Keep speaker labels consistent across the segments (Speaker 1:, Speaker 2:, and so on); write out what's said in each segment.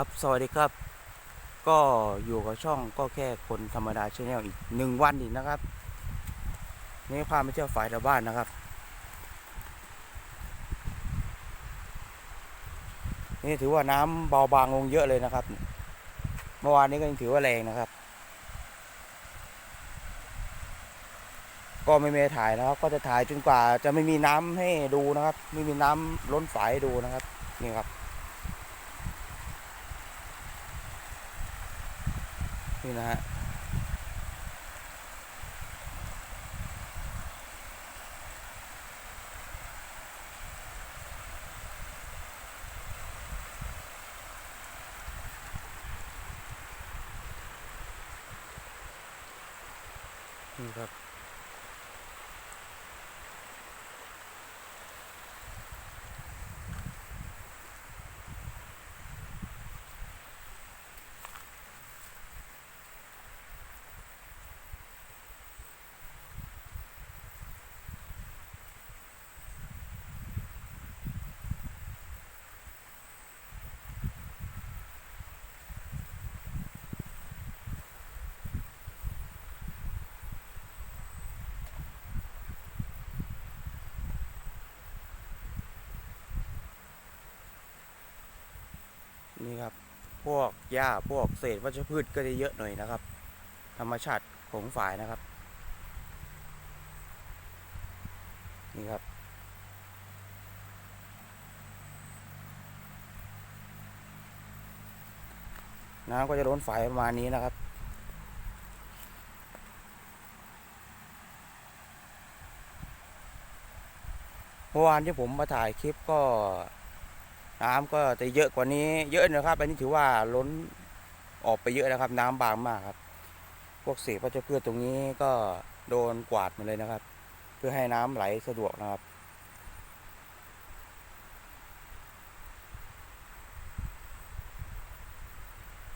Speaker 1: ครับสวัสดีครับ ก็อยู่กับช่องก็แค่คนธรรมดาชาแนลอีกหนึ่งวันอีกนะครับ นี่พาไปเที่ยวฝ่ายชาวบ้านนะครับ นี่ถือว่าน้ำเบาบางลงเยอะเลยนะครับ เมื่อวานนี้ก็ยังถือว่าแรงนะครับ ก็ไม่เมถ่ายนะครับ ก็จะถ่ายจนกว่าจะไม่มีน้ำให้ดูนะครับ ไม่มีน้ำล้นฝายดูนะครับ นี่ครับ นี่นะฮะนี่ครับ นี่ครับ พวกหญ้าพวกเศษวัชพืชก็จะเยอะหน่อยนะครับ ธรรมชาติของฝ่ายนะครับ นี่ครับน้ำก็จะล้นฝ่ายประมาณนี้นะครับ เมื่อวานที่ผมมาถ่ายคลิปก็ น้ำก็จะเยอะกว่านี้เยอะนะครับ อันนี้ถือว่าล้นออกไปเยอะนะครับ น้ำบางมากครับ พวกเศษวัชพืชตรงนี้ก็โดนกวาดมาเลยนะครับ เพื่อให้น้ำไหลสะดวกนะครับ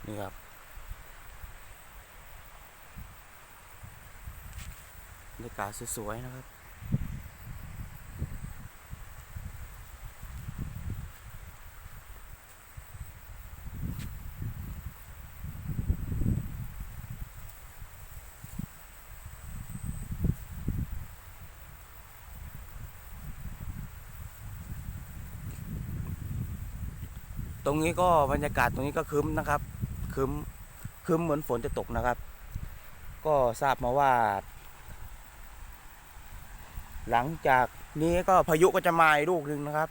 Speaker 1: นี่ครับบรรยากาศสวยๆนะครับ รงนี้ก็บรรยากาศตรงนี้ก็คึ้มนะครับคึ้มคึ้มเหมือนฝนจะตกนะครับ ก็ทราบมาว่า หลังจากนี้ก็พายุก็จะมาอีกลูกหนึ่งนะครับ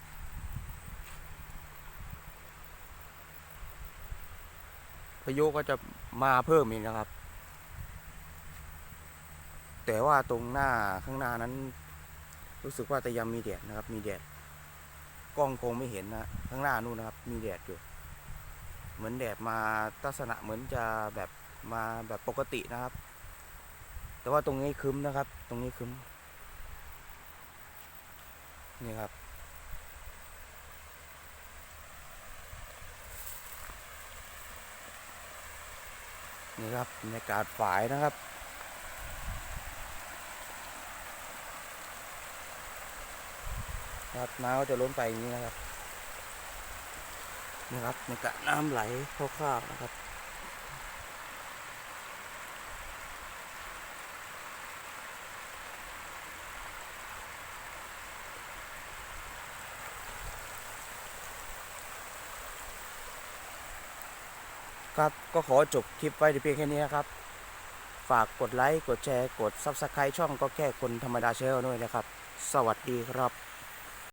Speaker 1: พายุก็จะมาเพิ่มอีกนะครับ แต่ว่าตรงหน้าข้างหน้านั้น รู้สึกว่าจะยังมีแดดนะครับ มีแดด กล้องคงไม่เห็นนะ ข้างหน้านู่นนะครับ มีแดดอยู่ เหมือนแดดมาลักษณะเหมือนจะแบบมาแบบปกตินะครับ แต่ว่าตรงนี้คึ้มนะครับ ตรงนี้คึ้ม นี่ครับ นี่ครับบรรยากาศฝายนะครับ ครับน้ำก็จะล้นไปอย่างนี้นะครับนี่ครับในกะน้ำไหลคร่าวๆนะครับครับก็ขอจบคลิปไว้เพียงแค่นี้นะครับ ฝากกดไลค์ กดแชร์ กด Subscribe ช่องก็แค่คนธรรมดาเชลด้วยนะครับ สวัสดีครับ